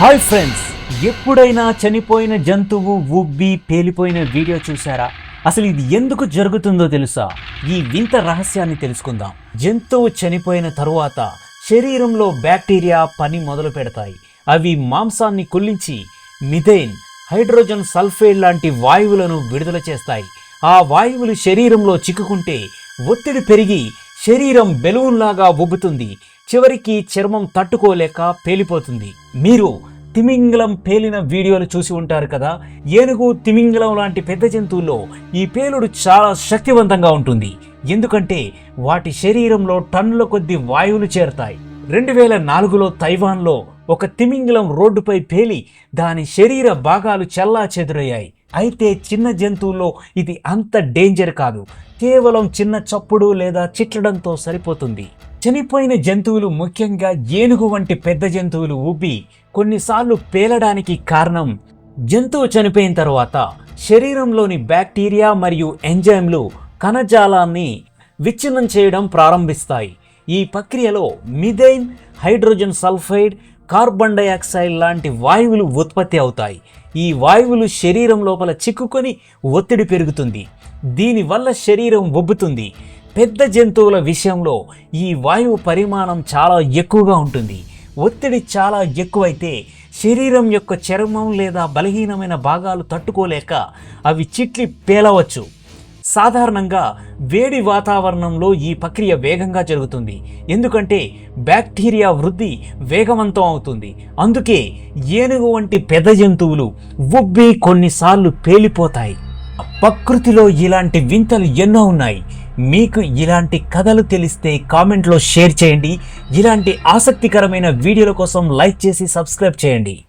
Hi friends ఎప్పుడైనా చనిపోయిన జంతువు ఉబ్బి పేలిపోయిన వీడియో చూసారా అసలు ఇది ఎందుకు జరుగుతుందో తెలుసా? ఈ వింత రహస్యాన్ని తెలుసుకుందాం. జంతువు చనిపోయిన తరువాత శరీరంలో బ్యాక్టీరియా పని మొదలు పెడతాయి. అవి మాంసాన్ని కుళ్ళించి మిథేన్ హైడ్రోజన్ సల్ఫైడ్ లాంటి వాయువులను విడుదల చేస్తాయి. ఆ వాయువులు శరీరంలో చిక్కుకుంటే ఒత్తిడి పెరిగి శరీరం బెలూన్ లాగా ఉబ్బుతుంది చివరికి చర్మం తట్టుకోలేక పేలిపోతుంది. మీరు తిమింగలం పేలిన వీడియోలు చూసి ఉంటారు కదా. ఏనుగు తిమింగలం లాంటి పెద్ద జంతువుల్లో ఈ పేలుడు చాలా శక్తివంతంగా ఉంటుంది. ఎందుకంటే వాటి శరీరంలో టన్నుల కొద్ది వాయువులు చేరతాయి. రెండు వేల నాలుగులో తైవాన్లో ఒక తిమింగలం రోడ్డుపై పేలి దాని శరీర భాగాలు చల్లా చెదురయ్యాయి అయితే చిన్న జంతువుల్లో ఇది అంత డేంజర్ కాదు. కేవలం చిన్న చప్పుడు లేదా చిట్లడంతో సరిపోతుంది. చనిపోయిన జంతువులు ముఖ్యంగా ఏనుగు వంటి పెద్ద జంతువులు ఊపి కొన్నిసార్లు పేలడానికి కారణం జంతువు చనిపోయిన తర్వాత శరీరంలోని బ్యాక్టీరియా మరియు ఎంజైమ్లు కణజాలాన్ని విచ్ఛిన్నం చేయడం ప్రారంభిస్తాయి. ఈ ప్రక్రియలో methane hydrogen sulphide carbon dioxide లాంటి వాయువులు ఉత్పత్తి అవుతాయి. ఈ వాయువులు శరీరం లోపల చిక్కుకొని ఒత్తిడి పెరుగుతుంది. దీనివల్ల శరీరం ఉబ్బుతుంది. పెద్ద జంతువుల విషయంలో ఈ వాయువు పరిమాణం చాలా ఎక్కువగా ఉంటుంది. ఒత్తిడి చాలా ఎక్కువైతే శరీరం యొక్క చర్మం లేదా బలహీనమైన భాగాలు తట్టుకోలేక అవి చిట్లి పేలవచ్చు. సాధారణంగా వేడి వాతావరణంలో ఈ ప్రక్రియ వేగంగా జరుగుతుంది. ఎందుకంటే బ్యాక్టీరియా వృద్ధి వేగవంతం అవుతుంది. అందుకే ఏనుగు వంటి పెద్ద జంతువులు ఉబ్బి కొన్నిసార్లు పేలిపోతాయి. ప్రకృతిలో ఇలాంటి వింతలు ఎన్నో ఉన్నాయి. మీకు ఇలాంటి కథలు తెలిస్తే కామెంట్లో షేర్ చేయండి. ఇలాంటి ఆసక్తికరమైన వీడియోల కోసం లైక్ చేసి సబ్స్క్రైబ్ చేయండి.